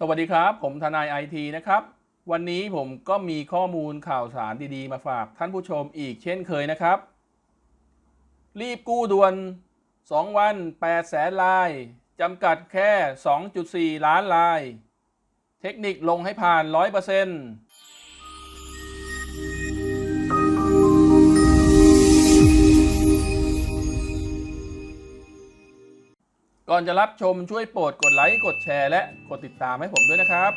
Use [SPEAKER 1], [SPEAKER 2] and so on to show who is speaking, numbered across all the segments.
[SPEAKER 1] สวัสดีครับ ผมทนายไอทีนะครับ วันนี้ผมก็มีข้อมูลข่าวสารดีๆ มาฝากท่านผู้ชมอีกเช่นเคยนะครับ รีบกู้ด่วน 2 วัน 8 แสนลายจำกัดแค่ 2.4 ล้านลาย เทคนิคลงให้ผ่าน 100% อนจะรับชมช่วยโปรดกดไลค์กดแชร์และกดติดตามให้ผมด้วยนะครับ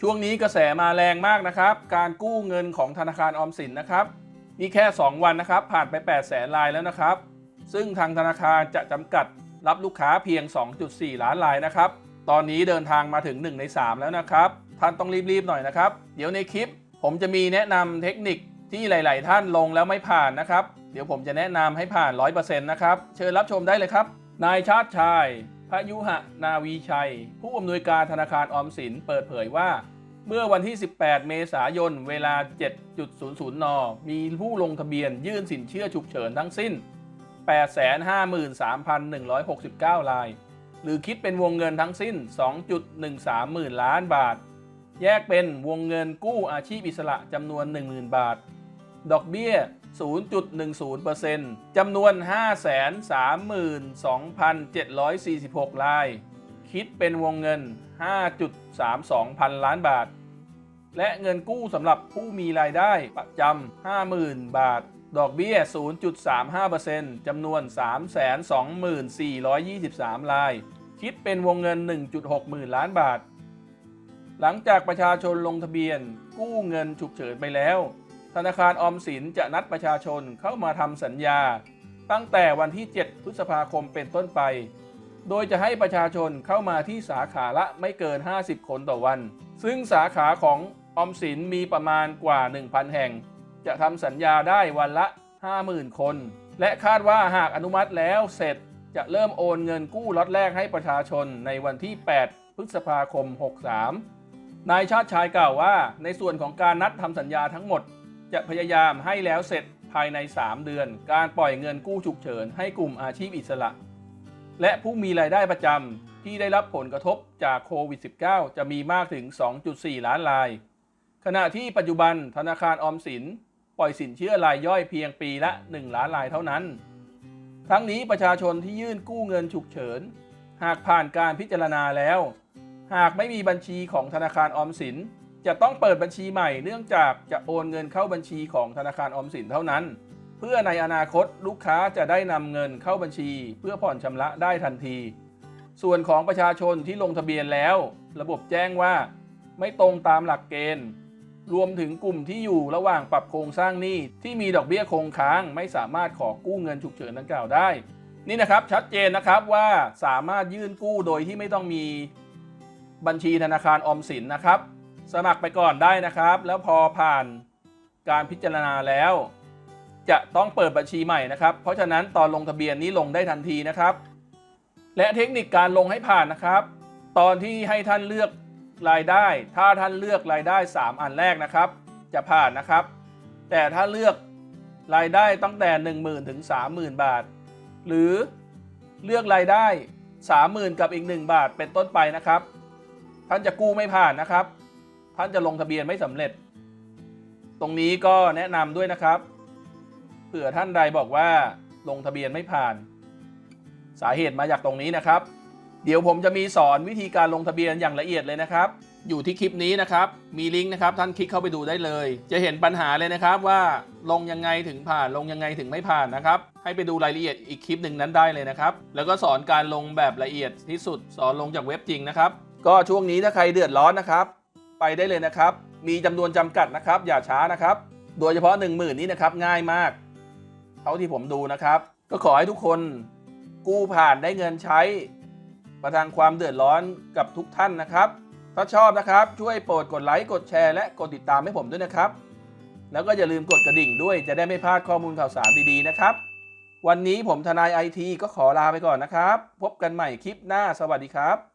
[SPEAKER 1] ช่วงนี้กระแสมาแรงมากนะครับ การกู้เงินของธนาคารออมสินนะครับนี่แค่ 2 วันนะครับ ผ่านไป8แสนรายแล้วนะครับ ซึ่งทางธนาคารจะจำกัดรับลูกค้าเพียง 2.4 ล้านรายนะครับ ตอนนี้เดินทางมาถึง 1 ใน 3 แล้วนะครับ ท่านต้องรีบๆหน่อยนะครับ เดี๋ยวในคลิป ผมจะมีแนะนำเทคนิคที่หลาย ๆ ท่านลงแล้วไม่ผ่านนะครับ เดี๋ยวผมจะแนะนำให้ผ่าน 100%นะครับ เชิญรับชมได้เลยครับ นายชาติชาย พยุหะนาวีชัย ผู้อำนวยการธนาคารออมสินเปิดเผยว่า เมื่อวันที่ 18 เมษายน เวลา 7.00 น มีผู้ลงทะเบียนยื่นสินเชื่อฉุกเฉินทั้งสิ้น 853,169 ราย หรือคิดเป็นวงเงินทั้งสิ้น 2.13 หมื่นล้านบาท แยกเป็นวงเงินกู้อาชีพอิสระจำนวน 10,000 บาท ดอกเบี้ย 0.10%จำนวน 532,746 ราย คิดเป็นวงเงิน 5.32 พันล้านบาท และเงินกู้สำหรับผู้มีรายได้ประจำ 50,000 บาท ดอกเบี้ย 0.35%จำนวน 324,23 ราย คิดเป็นวงเงิน 1.6 หมื่นล้านบาท หลังจากประชาชนลงทะเบียนกู้เงินฉุกเฉินไปแล้ว ธนาคารออมสินจะนัดประชาชนเข้ามาทำสัญญา ตั้งแต่วันที่ 7 พฤษภาคมเป็นต้นไป โดยจะให้ประชาชนเข้ามาที่สาขาละไม่เกิน 50 คนต่อวัน ซึ่งสาขาของออมสินมีประมาณกว่า 1,000 แห่ง จะทำสัญญาได้วันละ 50,000 คน และคาดว่าหากอนุมัติแล้วเสร็จจะเริ่มโอนเงินกู้ล็อตแรกให้ประชาชนในวันที่ 8 พฤษภาคม 63 นายชาติชายกล่าวว่า ในส่วนของการนัดทำสัญญาทั้งหมด จะพยายามให้แล้วเสร็จภายใน 3 เดือน การปล่อยเงินกู้ฉุกเฉิน ให้กลุ่มอาชีพอิสระ และผู้มีรายได้ประจำที่ได้รับผลกระทบจากโควิด -19 จะมีมากถึง 2.4 ล้านราย ขณะที่ปัจจุบันธนาคารออมสิน ปล่อยสินเชื่อรายย่อยเพียงปีละ 1 ล้านรายเท่านั้น ทั้งนี้ประชาชนที่ยื่นกู้เงินฉุกเฉิน หากผ่านการพิจารณาแล้ว หากไม่มีบัญชีของธนาคารออมสิน จะต้องเปิดบัญชีใหม่เนื่องจากจะโอนเงินเข้าบัญชีของธนาคารออมสินเท่านั้น เพื่อในอนาคตลูกค้าจะได้นำเงินเข้าบัญชี เพื่อผ่อนชำระได้ทันที ส่วนของประชาชนที่ลงทะเบียนแล้ว ระบบแจ้งว่า ไม่ตรงตามหลักเกณฑ์ รวมถึงกลุ่มที่อยู่ระหว่างปรับโครงสร้างหนี้ที่มีดอกเบี้ยคงค้าง ไม่สามารถขอกู้เงินฉุกเฉินดังกล่าวได้ นี่นะครับชัดเจนนะครับว่าสามารถยื่นกู้โดยที่ไม่ต้องมีบัญชีธนาคารออมสินนะครับ สมัครไปก่อนได้นะครับ แล้วพอผ่านการพิจารณาแล้ว จะต้องเปิดบัญชีใหม่นะครับ เพราะฉะนั้นตอนลงทะเบียนนี้ลงได้ทันทีนะครับ และเทคนิคการลงให้ผ่านนะครับ ตอนที่ให้ท่านเลือกรายได้ ถ้าท่านเลือกรายได้ 3 อันแรกนะครับ จะผ่านนะครับ แต่ถ้าเลือกรายได้ตั้งแต่ 10,000ถึง30,000 บาท หรือเลือกรายได้ 30,000 กับอีก 1 บาทเป็นต้นไปนะครับ ท่านจะกู้ไม่ผ่านนะครับ ท่านจะลงทะเบียนไม่สำเร็จ ตรงนี้ก็แนะนำด้วยนะครับ เผื่อท่านใดบอกว่าลงทะเบียนไม่ผ่าน สาเหตุมาจากตรงนี้นะครับ เดี๋ยวผมจะมีสอนวิธีการลงทะเบียนอย่างละเอียดเลยนะครับ อยู่ที่คลิปนี้นะครับ มีลิงก์นะครับ ท่านคลิกเข้าไปดูได้เลย จะเห็นปัญหาเลยนะครับว่าลงยังไงถึงผ่านลงยังไงถึงไม่ผ่านนะครับ ให้ไปดูรายละเอียดอีกคลิปหนึ่งนั้นได้เลยนะครับ แล้วก็สอนการลงแบบละเอียดที่สุด สอนลงจากเว็บจริงนะครับ ก็ช่วงนี้ถ้าใครเดือดร้อนนะครับ ไปได้เลยนะครับ มีจำนวนจำกัดนะครับ อย่าช้านะครับ โดยเฉพาะ 1 0,000 นี้นะครับง่ายมาก เท่าที่ผมดูนะครับ ก็ขอให้ทุกคนกู้ผ่านได้เงินใช้ ประทางความเดือดร้อนกับทุกท่านนะครับ ถ้าชอบนะครับช่วยโปรดกดไลค์กดแชร์และกดติดตามให้ผมด้วยนะครับ แล้วก็อย่าลืมกดกระดิ่งด้วยจะได้ไม่พลาดข้อมูลข่าวสารดีๆนะครับ วันนี้ผมทนายไอทีก็ขอลาไปก่อนนะครับ พบกันใหม่คลิปหน้าสวัสดีครับ